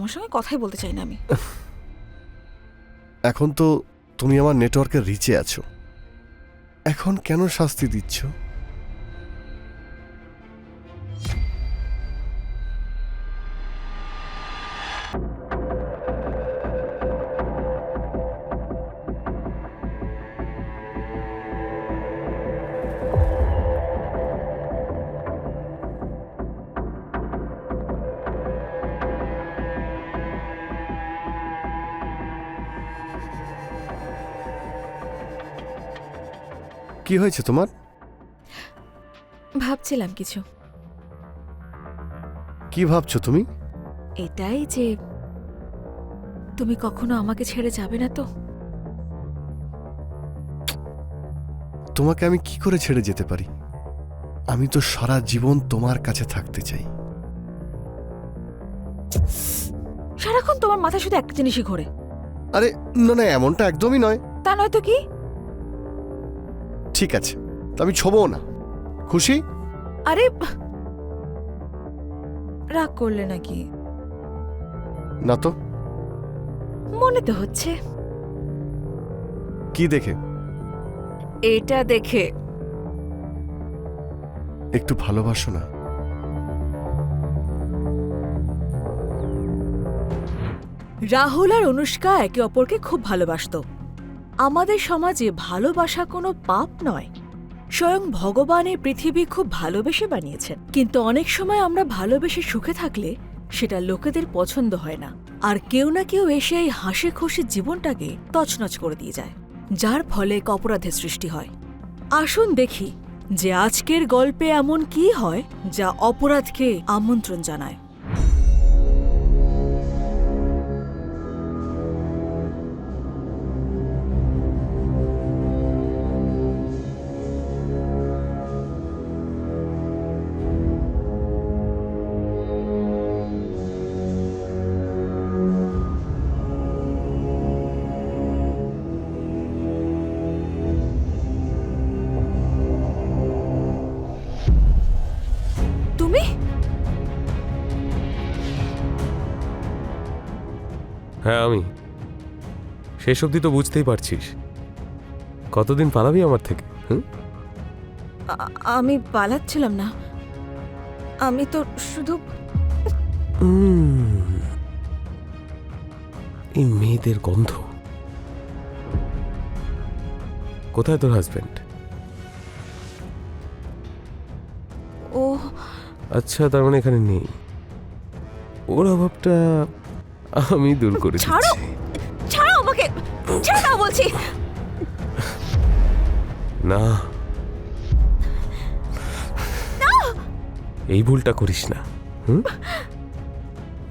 তোমার সঙ্গে কথাই বলতে চাই না আমি। এখন তো তুমি আমার নেটওয়ার্কের রিচে আছো। এখন কেন শাস্তি দিচ্ছ? কি হয়েছে তোমার? ভাবছিলাম কিছু। কি ভাবছ তুমি? এটাই যে তুমি কখনো আমাকে ছেড়ে যাবে না তো? তোমাকে আমি কি করে ছেড়ে যেতে পারি? আমি তো সারা জীবন তোমার কাছে থাকতে চাই। সারাক্ষণ তোমার মাথায় শুধু একটা জিনিসই ঘোরে। আরে না না এমনটা একদমই নয়। তা নয় তো কি? ঠিক আছে তো আমি ছবও না। খুশি? আরে রাগ করলে নাকি? না তো। মনে তো হচ্ছে। কি দেখে? এটা দেখে। একটু ভালোবাসো না। রাহুল আর অনুষ্কা একে অপরকে খুব ভালোবাসতো। আমাদের সমাজে ভালোবাসা কোনো পাপ নয়। স্বয়ং ভগবান এই পৃথিবী খুব ভালোবেসে বানিয়েছেন। কিন্তু অনেক সময় আমরা ভালোবেসে সুখে থাকলে সেটা লোকেদের পছন্দ হয় না। আর কেউ না কেউ এসে এই হাসি খুশি জীবনটাকে তছনছ করে দিয়ে যায়, যার ফলে এক অপরাধের সৃষ্টি হয়। আসুন দেখি যে আজকের গল্পে এমন কি হয় যা অপরাধকে আমন্ত্রণ জানায়। হ্যাঁ আমি। শেষ অবধি তো বুঝতেই পারছিস। কতদিন পালাবি আমার থেকে হুম? আমি পালাচ্ছিলাম না। আমি তো শুধু এই মেয়েদের গন্ধ। কোথায় তোর হাজবেন্ড ও আচ্ছা তার মানে এখানে নেই। ওর অভাবটা আমি দূর করে ছাড়ো! দিচ্ছি। ছাড়ো আমাকে! ছেড়ে বলছি! না। এই ভুলটা করিস না হুম?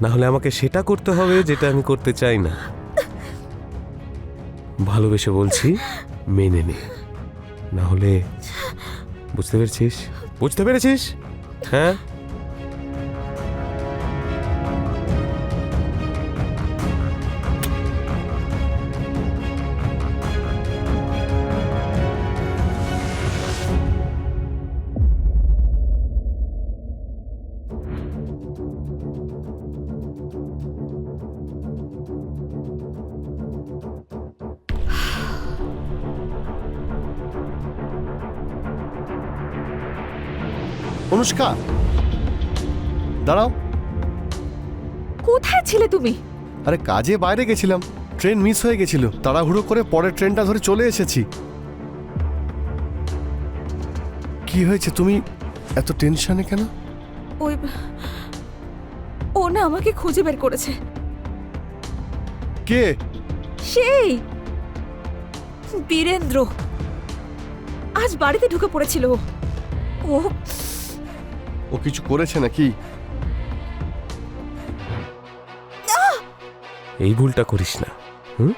না হলে আমাকে সেটা করতে হবে যেটা আমি করতে চাই না। ভালোবেসে বলছি মেনে নে। না হলে বুঝতে পেরেছিস? বুঝতে পেরেছিস? হ্যাঁ? অনুষ্কা দাঁড়াও। কোথায় ছিলে তুমি? আরে কাজে বাইরে গেছিলাম ট্রেন মিস হয়ে গেছিল তাড়াহুড়ো করে পরের ট্রেনটা ধরে চলে এসেছি। কি হয়েছে তুমি এত টেনশনে কেন? ওই ও না আমাকে খুঁজে বের করেছে। কে? সেই বীরেন্দ্র। আজ বাড়িতে ঢুকে পড়েছিল ও। ও কিছু করেছে নাকি? এই ভুলটা করিস না হুম?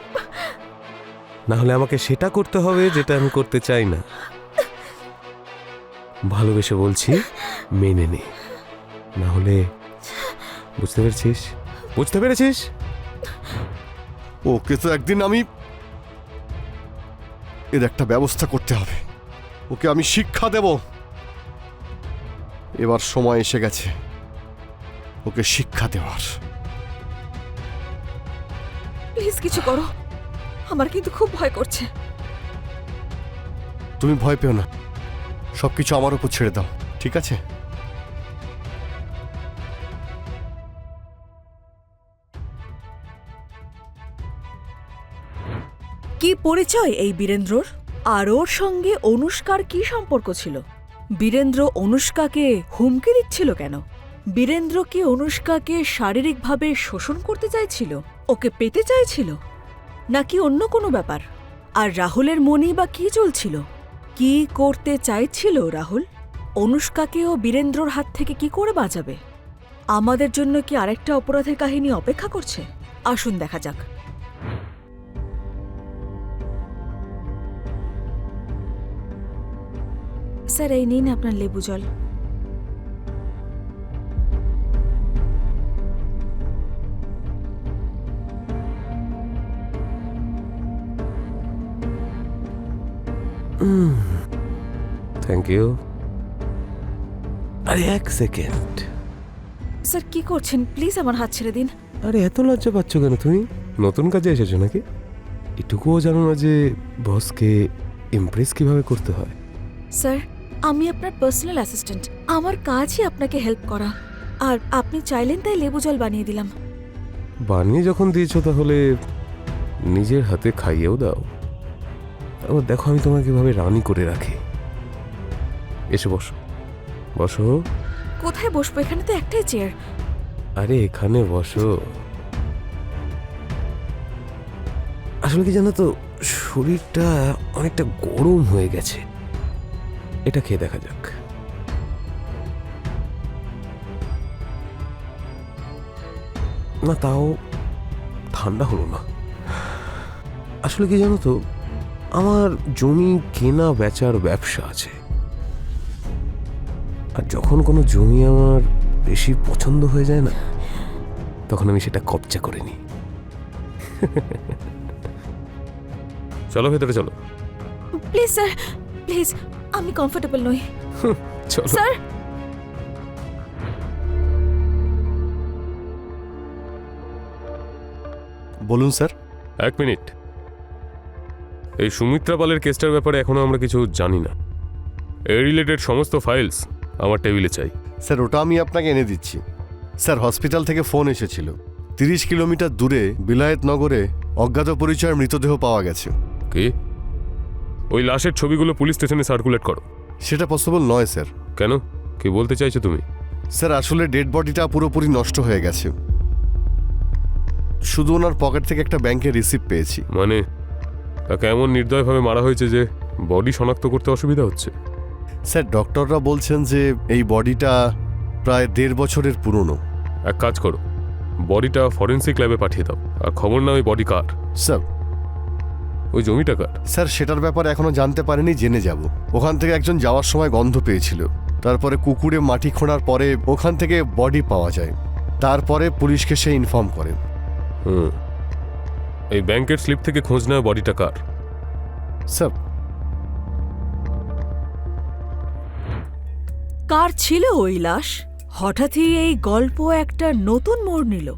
না হলে আমাকে সেটা করতে হবে যেটা আমি করতে চাই না। ভালোবেসে বলছি মেনে নে। না হলে বুঝতে পেরেছিস? বুঝতে পেরেছিস? ওকে তো একদিন আমি এর একটা ব্যবস্থা করতে হবে। ওকে আমি শিক্ষা দেব। এবার সময় এসে গেছে। ওকে শিক্ষা দেওয়ার। প্লিজ কিছু করো। আমার কিন্তু খুব ভয় করছে। তুমি ভয় পেও না। সবকিছু আমার উপর ছেড়ে দাও ঠিক আছে? কি পরিচয় এই বীরেন্দ্রর? আর ওর সঙ্গে অনুষ্কার কি সম্পর্ক ছিল? বীরেন্দ্র অনুষ্কাকে হুমকি দিচ্ছিল কেন? বীরেন্দ্র কি অনুষ্কাকে শারীরিকভাবে শোষণ করতে চাইছিল? ওকে পেতে চাইছিল? নাকি অন্য কোনো ব্যাপার? আর রাহুলের মনেই বা কি চলছিল? কি করতে চাইছিল রাহুল? অনুষ্কাকে ও বীরেন্দ্রর হাত থেকে কি করে বাঁচাবে? আমাদের জন্য কি আরেকটা অপরাধের কাহিনী অপেক্ষা করছে? আসুন দেখা যাক। স্যার এই নিন আপনার লেবু জল। থ্যাংক ইউ আরে এক সেকেন্ড স্যার কি করছেন? প্লিজ আমার হাত ছেড়ে দিন। আরে এত লজ্জা পাচ্ছ কেন তুমি? নতুন কাজে এসেছ নাকি? এটুকুও জানো না যে বসকে ইমপ্রেস কীভাবে করতে হয়। স্যার আমি আপনার পার্সোনাল অ্যাসিস্ট্যান্ট আমার কাজই আপনাকে হেল্প করা। আর আপনি চাইলেন তাই লেবু জল বানিয়ে দিলাম। বানিয়ে যখন দিয়েছ তাহলে নিজের হাতে খাইয়েও দাও। আবার দেখো আমি তোমাকে কীভাবে রানি করে রাখি। এসে বসো। বসো। কোথায় বসবো? এখানে তো একটাই চেয়ার আরে এখানে বসো। আসলে কি জানো তো শরীরটা অনেকটা গরম হয়ে গেছে। এটা খেয়ে দেখা যাক। না তাও ঠান্ডা হলো না। আসলে কি জানো তো আমার জমি কেনা বেচার ব্যবসা আছে। আর যখন কোনো জমি আমার বেশি পছন্দ হয়ে যায় না তখন আমি সেটা কবজা করে নিই। চলো ভেতরে চলো। Please sir please. আমি কমফোর্টেবল নই। চলো। স্যার! বলুন স্যার। এক মিনিট। এই সুমিত্রা পালের কেসটার ব্যাপারে এখনও আমরা কিছু জানি না। এই রিলেটেড সমস্ত ফাইলস আমার টেবিলে চাই। স্যার ওটা আমি আপনাকে এনে দিচ্ছি। স্যার হসপিটাল থেকে ফোন এসেছিল। তিরিশ কিলোমিটার দূরে বিলায়েত নগরে অজ্ঞাত পরিচয়ের মৃতদেহ পাওয়া গেছে। কি? ওই লাশের ছবিগুলো পুলিশ স্টেশনে সার্কুলেট করো। সেটা পসিবল নয় স্যার। কেন? কি বলতে চাইছো তুমি? স্যার আসলে ডেড বডিটা পুরোপুরি নষ্ট হয়ে গেছে। শুধু ওনার পকেট থেকে একটা ব্যাংকের রিসিপ্ট পেয়েছি। মানে? তাকে এমন নির্দয়ভাবে মারা হয়েছে যে বডি শনাক্ত করতে অসুবিধা হচ্ছে? স্যার ডক্টররা বলছেন যে এই বডিটা প্রায় দেড় বছরের পুরনো। এক কাজ করো বডিটা ফরেন্সিক ল্যাবে পাঠিয়ে দাও। আর খবর না ওই বডি কার। স্যার ওই জমিটা কার? স্যার সেটার ব্যাপারে এখনও জানতে পারেনি জেনে যাব। ওখান থেকে একজন যাওয়ার সময় গন্ধ পেয়েছিল। তারপরে কুকুরে মাটি খোঁড়ার পরে ওখান থেকে বডি পাওয়া যায়। তারপরে পুলিশকে সে ইনফর্ম করে। হুম। এই ব্যাংকের স্লিপ থেকে খোঁজ নেওয়া বডিটা কার? স্যার। কার ছিল ওই লাশ? হঠাৎই এই গল্প একটা নতুন মোড় নিল।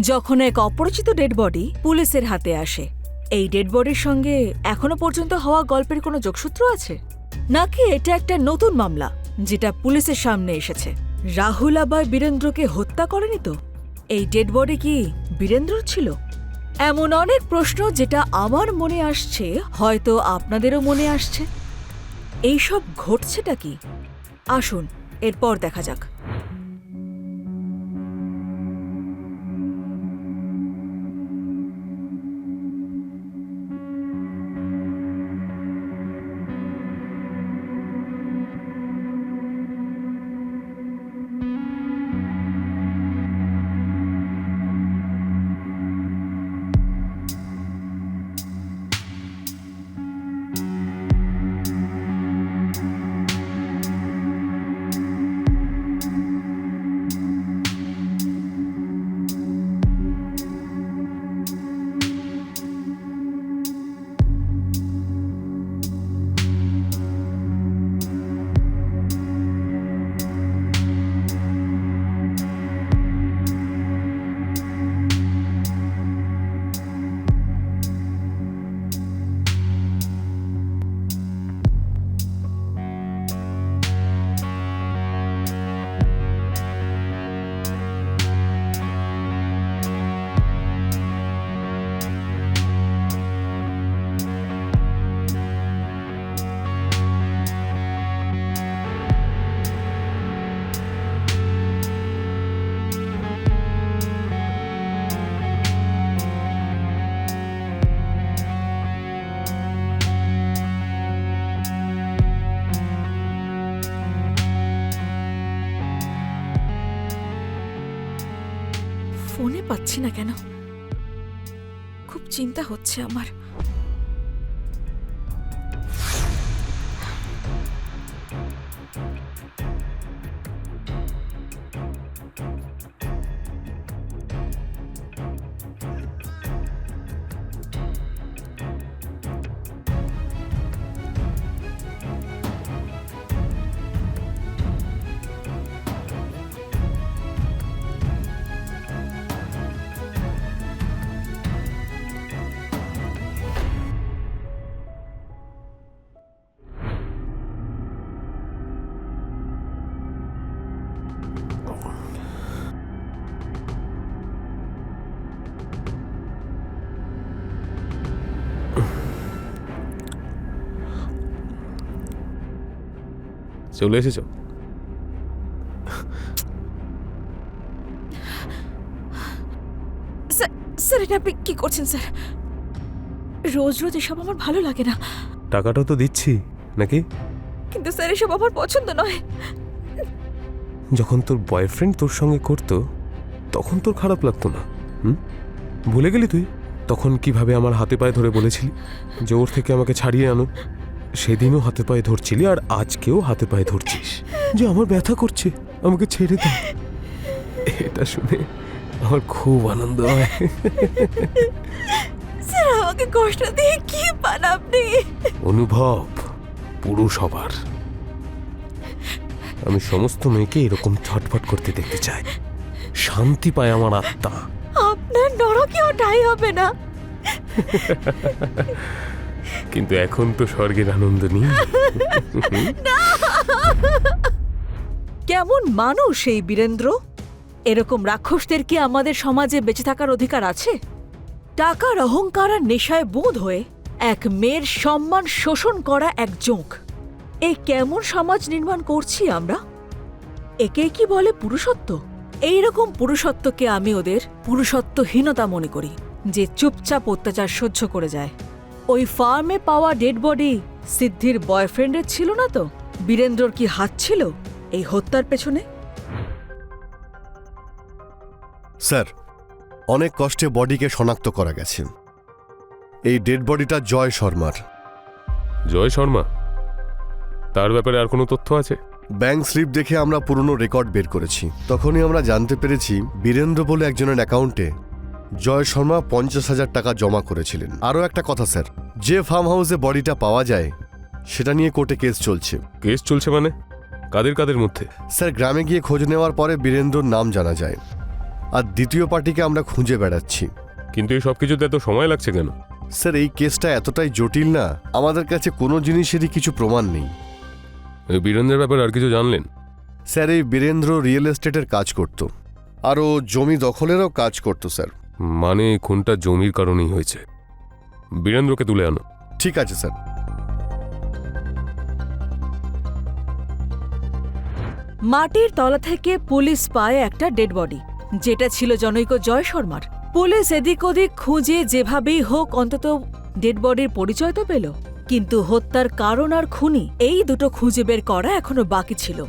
যখন এক অপরিচিত ডেড বডি পুলিশের হাতে আসে। এই ডেড বডির সঙ্গে এখনও পর্যন্ত হওয়া গল্পের কোনো যোগসূত্র আছে? নাকি এটা একটা নতুন মামলা, যেটা পুলিশের সামনে এসেছে? রাহুল আবার বীরেন্দ্রকে হত্যা করেনি তো? এই ডেড বডি কি বীরেন্দ্রর ছিল? এমন অনেক প্রশ্ন যেটা আমার মনে আসছে, হয়তো আপনাদেরও মনে আসছে। এইসব ঘটছেটা কি? আসুন, এরপর দেখা যাক। পাচ্ছি না কেন? খুব চিন্তা হচ্ছে আমার। চলে এসেছ? স্যার স্যার এটা আপনি কি করছেন স্যার? রোজ রোজ এসব আমার ভালো লাগে না। টাকাটাও তো দিচ্ছি নাকি? কিন্তু স্যার এসব আমার পছন্দ নয়। যখন তোর বয়ফ্রেন্ড তোর সঙ্গে করতো তখন তোর খারাপ লাগতো না হুম? ভুলে গেলি তুই? তখন কীভাবে আমার হাতে পায়ে ধরে বলেছিলি যে ওর থেকে আমাকে ছাড়িয়ে আনো? সেদিনও হাতে পায়ে ধরছিলি আর আজকেও হাতে পায়ে ধরছিস। যে আমার ব্যথা করছে আমাকে ছেড়ে দে। এটা শুনে আমার খুব আনন্দ হয়। স্যার আমাকে কষ্ট দিয়ে কি পান আপনি? অনুভব পুরুষ হবার। আমি সমস্ত মেয়েকে এরকম ছটফট করতে দেখতে চাই। শান্তি পায় আমার আত্মা। আপনার নরকেও ঠাই হবে না। কিন্তু এখন তো স্বর্গের আনন্দ নেই। কেমন মানুষ এই বীরেন্দ্র? এরকম রাক্ষসদের কি আমাদের সমাজে বেঁচে থাকার অধিকার আছে? টাকার অহংকার আর নেশায় বোধ হয়ে এক মেয়ের সম্মান শোষণ করা এক জোঁক। এই কেমন সমাজ নির্মাণ করছি আমরা? একে কি বলে পুরুষত্ব? এইরকম পুরুষত্বকে আমি ওদের পুরুষত্বহীনতা মনে করি, যে চুপচাপ অত্যাচার সহ্য করে যায়। ওই ফার্মে পাওয়া ডেড বডি সিদ্ধির বয়ফ্রেন্ডের ছিল না তো? বীরেন্দ্রর কি হাত ছিল এই হত্যার পেছনে? স্যার অনেক কষ্টে বডিকে শনাক্ত করা গেছে। এই ডেড বডিটা জয় শর্মার। জয় শর্মা? তার ব্যাপারে আর কোনো তথ্য আছে? ব্যাংক স্লিপ দেখে আমরা পুরনো রেকর্ড বের করেছি। তখনই আমরা জানতে পেরেছি বীরেন্দ্র বলে একজনের অ্যাকাউন্টে জয় শর্মা পঞ্চাশ হাজার টাকা জমা করেছিলেন। আরও একটা কথা স্যার। যে ফার্ম হাউসে বডিটা পাওয়া যায় সেটা নিয়ে কোর্টে কেস চলছে। কেস চলছে মানে? কাদের কাদের মধ্যে? স্যার গ্রামে গিয়ে খোঁজ নেওয়ার পরে বীরেন্দ্রর নাম জানা যায়। আর দ্বিতীয় পার্টিকে আমরা খুঁজে বেড়াচ্ছি। কিন্তু এই সব কিছুতে এত সময় লাগছে কেন? স্যার এই কেসটা এতটাই জটিল না আমাদের কাছে কোনো জিনিসেরই কিছু প্রমাণ নেই। এই বীরেন্দ্রের ব্যাপারে আর কিছু জানলেন? স্যার এই বীরেন্দ্র রিয়েল এস্টেটের কাজ করত। আরও জমি দখলেরও কাজ করত স্যার। মানে এই খুনটা জমির কারণেই হয়েছে। বীরেন্দ্রকে তুলে আনো। ঠিক আছে স্যার। মাটির তলা থেকে পুলিশ পায় একটা ডেড বডি যেটা ছিল জনৈক জয় শর্মার। পুলিশ এদিক ওদিক খুঁজে যেভাবেই হোক অন্তত ডেড বডির পরিচয় তো পেল। কিন্তু হত্যার কারণ আর খুনি এই দুটো খুঁজে বের করা এখনও বাকি ছিল।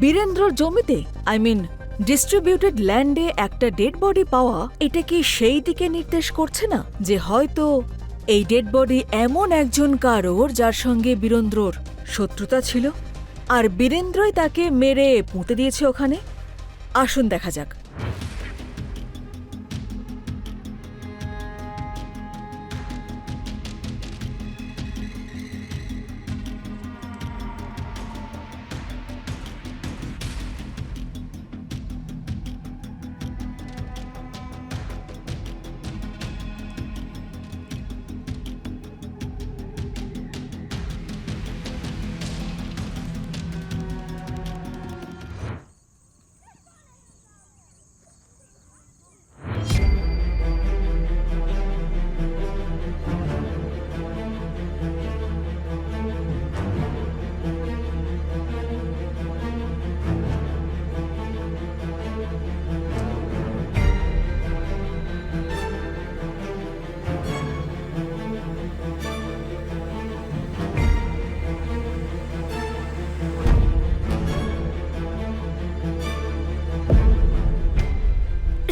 বীরেন্দ্রর জমিতে আই মিন ডিস্ট্রিবিউটেড ল্যান্ডে একটা ডেড বডি পাওয়া এটা কি সেই দিকে নির্দেশ করছে না, যে হয়তো এই ডেড বডি এমন একজন কারোর যার সঙ্গে বীরেন্দ্রর শত্রুতা ছিল। আর বীরেন্দ্রই তাকে মেরে পুঁতে দিয়েছে ওখানে। আসুন দেখা যাক।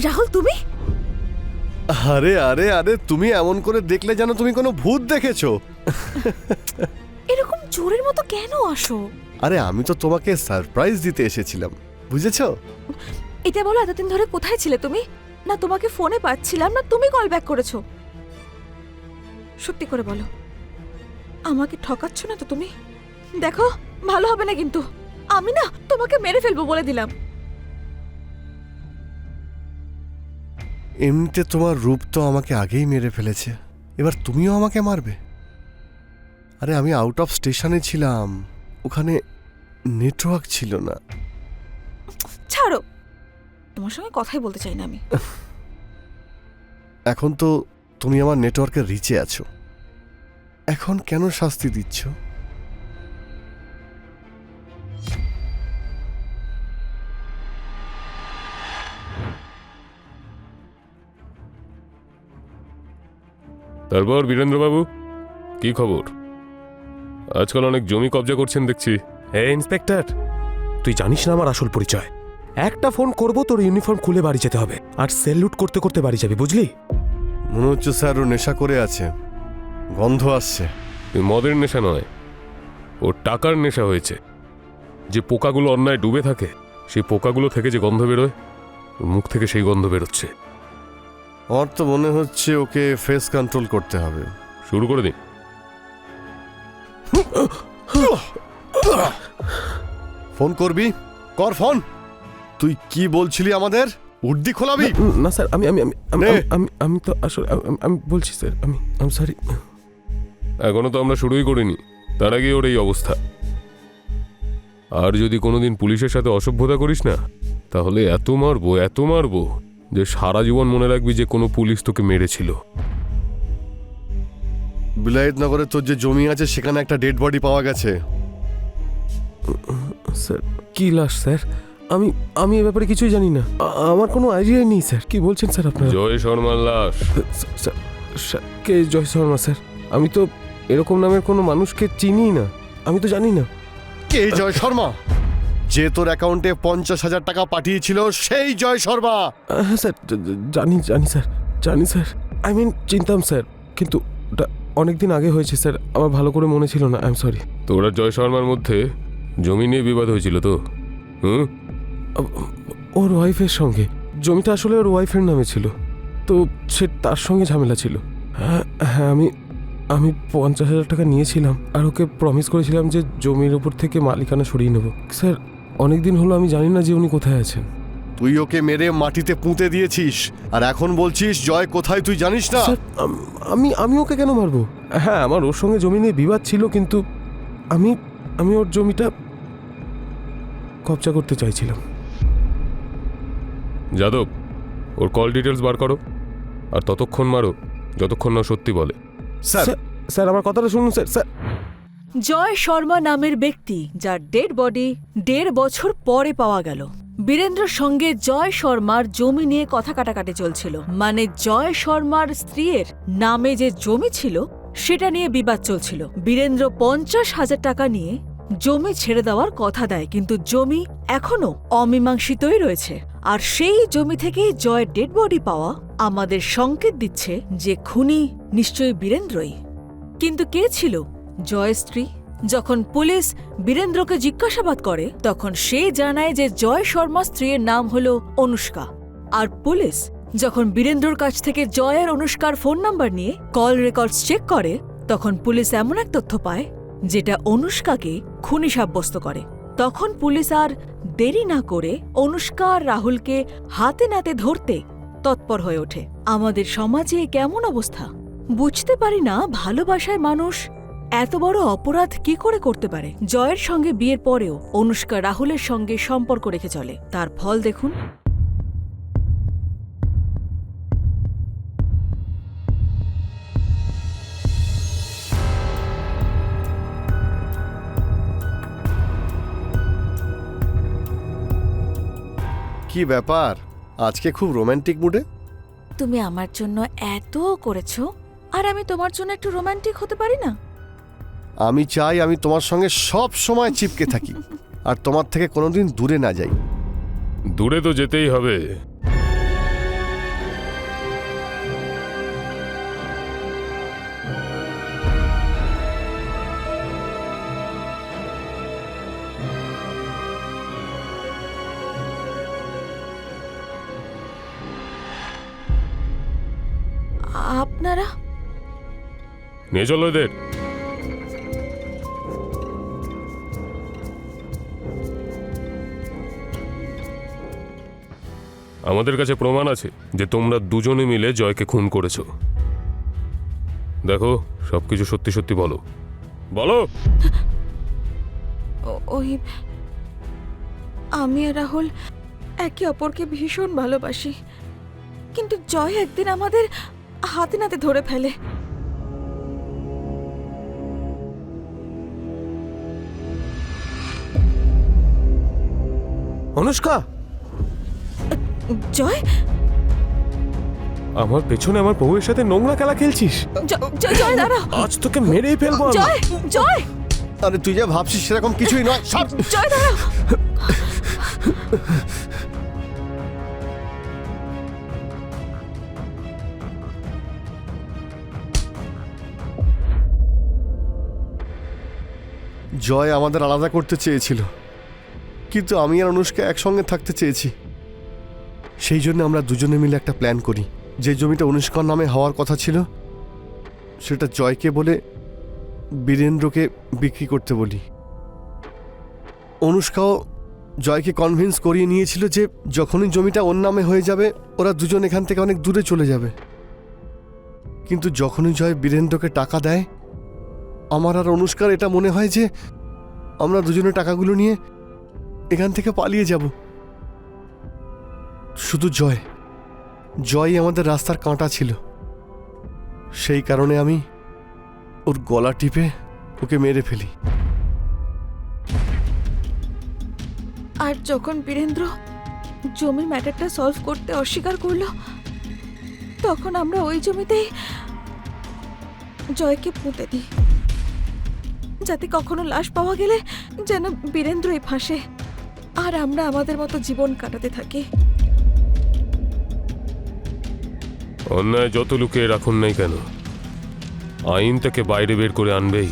রাহুল তুমি? আরে আরে আরে তুমি এমন করে দেখলে যেন তুমি কোনো ভূত দেখেছ। এরকম চোরের মতো কেন আসো? আরে আমি তো তোমাকে সারপ্রাইজ দিতে এসেছিলাম বুঝেছ? এটা বলো এতদিন ধরে কোথায় ছিলে তুমি? না তোমাকে ফোনে পাচ্ছিলাম না তুমি কল ব্যাক করেছ। সত্যি করে বলো আমাকে ঠকাচ্ছ না তো তুমি? দেখো ভালো হবে না কিন্তু। আমি না তোমাকে মেরে ফেলব বলে দিলাম। এমনিতে তোমার রূপ তো আমাকে আগেই মেরে ফেলেছে। এবার তুমিও আমাকে মারবে। আরে আমি আউট অফ স্টেশনে ছিলাম। ওখানে নেটওয়ার্ক ছিল না। ছাড়ো। তোমার সঙ্গে কথাই বলতে চাই না আমি। এখন তো তুমি আমার নেটওয়ার্কের রিচে আছো। এখন কেন শাস্তি দিচ্ছ? তারপর বীরেন্দ্রবাবু কি খবর? আজকাল অনেক জমি কবজা করছেন দেখছি। হে ইন্সপেক্টর তুই জানিস না আমার আসল পরিচয়? একটা ফোন করব তোর ইউনিফর্ম খুলে বাড়ি যেতে হবে আর সেলুট করতে করতে বাড়ি যাবি বুঝলি? মনে হচ্ছে স্যার ও নেশা করে আছে গন্ধ আসছে। মদের নেশা নয় ওর টাকার নেশা হয়েছে। যে পোকাগুলো অন্যায় ডুবে থাকে সেই পোকাগুলো থেকে যে গন্ধ বেরোয় ওর মুখ থেকে সেই গন্ধ বেরোচ্ছে। আমার তো মনে হচ্ছে ওকে ফেস কন্ট্রোল করতে হবে। শুরু করে দিন ফোন করবি? কর ফোন। তুই কি বলছিলি আমাদের? উর্দি খোলাবি? না স্যার আমি আমি আমি আমি- আমি- তো আসলে আমি- আমি- আমি বলছি স্যার আমি আমি সরি এখনও তো আমরা শুরুই করিনি। তার আগে ওর এই অবস্থা। আর যদি কোনোদিন পুলিশের সাথে অসভ্যতা করিস না তাহলে এত মারবো এত মারবো। যে সারা জীবন মনে রাখবি যে কোনো পুলিশ তোকে মেরেছিল। বিলায়তনগরে তোর যে জমি আছে সেখানে একটা ডেড বডি পাওয়া গেছে। স্যার কি লাশ স্যার? আমি আমি এ ব্যাপারে কিছুই জানি না। আমার কোনো আইডিয়াই নেই স্যার। কি বলছেন স্যার আপনারা? জয় শর্মার লাশ। কে জয় শর্মা স্যার? আমি তো এরকম নামের কোনো মানুষকে চিনি না। আমি তো জানি না। কে জয় শর্মা? যে তোর অ্যাকাউন্টে পঞ্চাশ হাজার টাকা পাঠিয়েছিল সেই জয় শর্মা। হ্যাঁ স্যার জানি জানি স্যার জানি স্যার। আই মিন চিনতাম স্যার কিন্তু ওটা অনেক দিন আগে হয়েছে স্যার আমার ভালো করে মনে ছিল না আই এম সরি তোর আর জয় শর্মার মধ্যে জমি নিয়ে বিবাদ হয়েছিল তো? হুম? ওর ওয়াইফের সঙ্গে। জমিটা আসলে ওর ওয়াইফের নামে ছিল। তো সে তার সঙ্গে ঝামেলা ছিল। হ্যাঁ হ্যাঁ আমি আমি পঞ্চাশ হাজার টাকা নিয়েছিলাম আর ওকে প্রমিস করেছিলাম যে জমির ওপর থেকে মালিকানা সরিয়ে নেব। স্যার অনেক দিন হলো আমি জানি না যে উনি কোথায় আছেন। তুই ওকে মেরে মাটিতে পুঁতে দিয়েছিস আর এখন বলছিস জয় কোথায় তুই জানিস না? স্যার আম- আমি আমি ওকে কেন মারবো? হ্যাঁ আমার ওর সঙ্গে জমি নিয়ে বিবাদ ছিল কিন্তু আমি আমি ওর জমিটা কবজা করতে চাইছিলাম। যাদব ওর কল ডিটেলস বার করো আর ততক্ষণ মারো যতক্ষণ না ও সত্যি বলে। স্যার। স্যার স্যার আমার কথাটা শুনুন স্যার স্যার। জয় শর্মা নামের ব্যক্তি, যার ডেড বডি দেড় বছর পরে পাওয়া গেল। বীরেন্দ্রর সঙ্গে জয় শর্মার জমি নিয়ে কথা কাটাকাটি চলছিল। মানে জয় শর্মার স্ত্রীর নামে যে জমি ছিল, সেটা নিয়ে বিবাদ চলছিল। বীরেন্দ্র পঞ্চাশ হাজার টাকা নিয়ে জমি ছেড়ে দেওয়ার কথা দেয়, কিন্তু জমি এখনও অমীমাংসিতই রয়েছে। আর সেই জমি থেকেই জয়ের ডেড বডি পাওয়া আমাদের সংকেত দিচ্ছে যে খুনি নিশ্চয়ই বীরেন্দ্রই। কিন্তু কে ছিল জয় স্ত্রী যখন পুলিশ বীরেন্দ্রকে জিজ্ঞাসাবাদ করে, তখন সে জানায় যে জয় শর্মা স্ত্রীর নাম হল অনুষ্কা। আর পুলিশ যখন বীরেন্দ্রর কাছ থেকে জয় আর অনুষ্কার ফোন নাম্বার নিয়ে কল রেকর্ডস চেক করে, তখন পুলিশ এমন এক তথ্য পায় যেটা অনুষ্কাকে খুনি সাব্যস্ত করে। তখন পুলিশ আর দেরি না করে অনুষ্কা আর রাহুলকে হাতে নাতে ধরতে তৎপর হয়ে ওঠে। আমাদের সমাজে কেমন অবস্থা? বুঝতে পারি না, ভালোবাসায় মানুষ এত বড় অপরাধ কি করে করতে পারে? জয়ের সঙ্গে বিয়ের পরেও অনুষ্কা রাহুলের সঙ্গে সম্পর্ক রেখে চলে। তার ফল দেখুন। কি ব্যাপার? আজকে খুব রোমান্টিক মুডে? তুমি আমার জন্য এত করেছ আর আমি তোমার জন্য একটু রোমান্টিক হতে পারি না? আমি চাই আমি তোমার সঙ্গে সব সময় চিপকে থাকি। আর তোমার থেকে কোনোদিন দূরে না যাই। দূরে তো যেতেই হবে। আপনারা? নিয়ে চলো এদের। আমাদের কাছে প্রমাণ আছে যে তোমরা দুজনে মিলে জয়কে খুন করেছ। দেখো সবকিছু সত্যি সত্যি বলো। বলো! ওই আমি আর রাহুল একে অপরকে ভীষণ ভালোবাসি। কিন্তু জয় একদিন আমাদের হাতে নাতে ধরে ফেলে। অনুষ্কা! জয়? আমার পেছনে আমার বউয়ের সাথে নোংরা খেলা খেলছিস? জ- জ- জয় দাঁড়াও। আজ তোকে মেরেই ফেলব আমি। জয় জয়। আরে তুই যা ভাবছিস সেরকম কিছুই নয় সব জয় দাঁড়াও। জয় আমাদের আলাদা করতে চেয়েছিল। কিন্তু আমি আর অনুষ্কা একসঙ্গে থাকতে চেয়েছি। সেই জন্য আমরা দুজনে মিলে একটা প্ল্যান করি। যে জমিটা অনুষ্কার নামে হওয়ার কথা ছিল, সেটা জয়কে বলে বীরেন্দ্রকে বিক্রি করতে বলি। অনুষ্কাও জয়কে কনভিন্স করিয়ে নিয়েছিল যে যখনই জমিটা ওর নামে হয়ে যাবে, ওরা দুজন এখান থেকে অনেক দূরে চলে যাবে। কিন্তু যখনই জয় বীরেন্দ্রকে টাকা দেয়, আমার আর অনুষ্কার এটা মনে হয় যে আমরা দুজনে টাকাগুলো নিয়ে এখান থেকে পালিয়ে যাব। শুধু জয়। জয় আমাদের রাস্তার কাঁটা ছিল। সেই কারণে আমি ওর গলা টিপে ওকে মেরে ফেলি। আর যখন বীরেন্দ্র জমির ম্যাটারটা সলভ করতে অস্বীকার করল, তখন আমরা ওই জমিতেই জয়কে পুঁতে দিই। যাতে কখনো লাশ পাওয়া গেলে যেন বীরেন্দ্রই ফাঁসে। আর আমরা আমাদের মতো জীবন কাটাতে থাকি। অন্যায় যত লুকিয়ে রাখুন নাই কেন? আইন তাকে বাইরে বের করে আনবেই।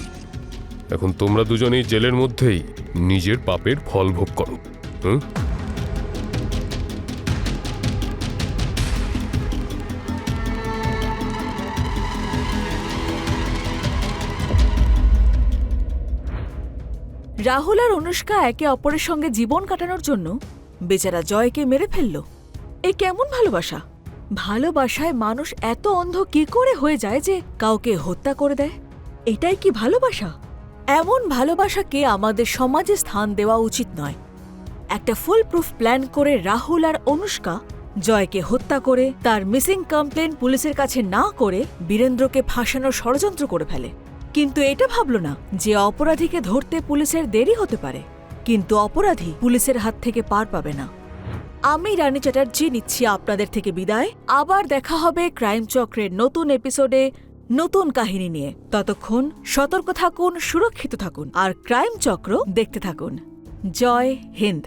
এখন তোমরা দুজনেই জেলের মধ্যেই নিজের পাপের ফল ভোগ করো, হুম? রাহুল আর অনুষ্কা একে অপরের সঙ্গে জীবন কাটানোর জন্য বেচারা জয়কে মেরে ফেলল। এ কেমন ভালোবাসা? ভালোবাসায় মানুষ এত অন্ধ কি করে হয়ে যায় যে কাউকে হত্যা করে দেয়? এটাই কি ভালোবাসা? এমন ভালোবাসাকে আমাদের সমাজে স্থান দেওয়া উচিত নয়। একটা ফুল প্রুফ প্ল্যান করে রাহুল আর অনুষ্কা জয়কে হত্যা করে, তার মিসিং কমপ্লেন পুলিশের কাছে না করে বীরেন্দ্রকে ফাঁসানোর ষড়যন্ত্র করে ফেলে। কিন্তু এটা ভাবল না যে অপরাধীকে ধরতে পুলিশের দেরি হতে পারে। কিন্তু অপরাধী পুলিশের হাত থেকে পার পাবে না। আমি রানী চ্যাটার্জি নিচ্ছি আপনাদের থেকে বিদায়। আবার দেখা হবে ক্রাইম চক্রের নতুন এপিসোডে নতুন কাহিনী নিয়ে। ততক্ষণ সতর্ক থাকুন, সুরক্ষিত থাকুন, আর ক্রাইম চক্র দেখতে থাকুন। জয় হিন্দ।